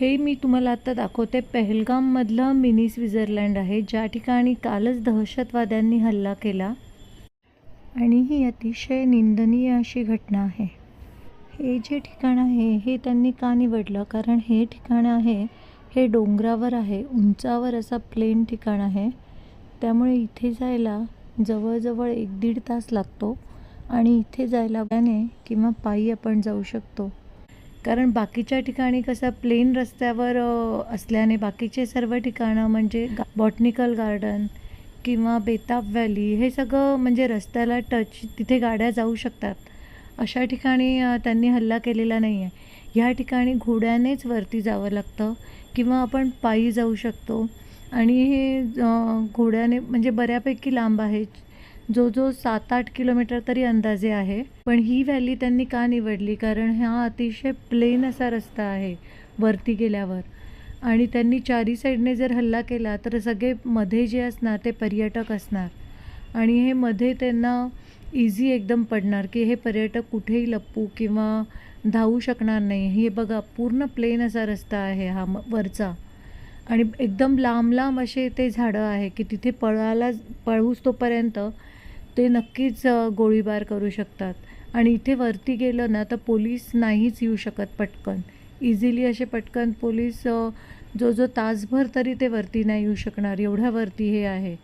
हे मी तुम्हाला आत्ता दाखवते. पहलगाममधलं मिनी स्वित्झर्लंड आहे. ज्या ठिकाणी कालच दहशतवाद्यांनी हल्ला केला. आणि ही अतिशय निंदनीय अशी घटना आहे. हे जे ठिकाण आहे हे त्यांनी का निवडलं? कारण हे ठिकाण आहे हे डोंगरावर आहे. उंचावर असा प्लेन ठिकाण आहे. त्यामुळे इथे जायला जवळजवळ एक दीड तास लागतो. आणि इथे जायला गाणे किंवा पायी आपण जाऊ शकतो. कारण बाकीच्या ठिकाणी कसं प्लेन रस्त्यावर असल्याने बाकीचे सर्व ठिकाणं म्हणजे बॉटनिकल गार्डन किंवा बेताब व्हॅली हे सगळं म्हणजे रस्त्याला टच तिथे गाड्या जाऊ शकतात. अशा ठिकाणी त्यांनी हल्ला केलेला नाही आहे ह्या ठिकाणी घोड्यानेच वरती जावं लागतं किंवा आपण पायी जाऊ शकतो. आणि हे घोड्याने म्हणजे बऱ्यापैकी लांब आहे. जो जो सात आठ किलोमीटर तरी अंदाजे आहे. पण ही व्हॅली त्यांनी का निवडली? कारण हा अतिशय प्लेन असा रस्ता आहे वरती गेल्यावर. आणि त्यांनी चारी साईडने जर हल्ला केला तर सगळे मध्ये जे असणार ते पर्यटक असणार. आणि हे मध्ये त्यांना इझी एकदम पडणार की हे पर्यटक कुठेही लपू किंवा धावू शकणार नाही. हे बघा पूर्ण प्लेन असा रस्ता आहे हा म वरचा. आणि एकदम लांब लांब असे ते झाडं आहे की तिथे पळाला पळूस तोपर्यंत ते नक्कीच गोळीबार करू शकतात. आणि इथे वरती गेलं ना तर पोलीस नाहीच येऊ शकत पटकन. इझिली असे पटकन पोलीस जो जो तासभर तरी ते वरती नाही येऊ शकणार एवढ्या वरती हे आहे.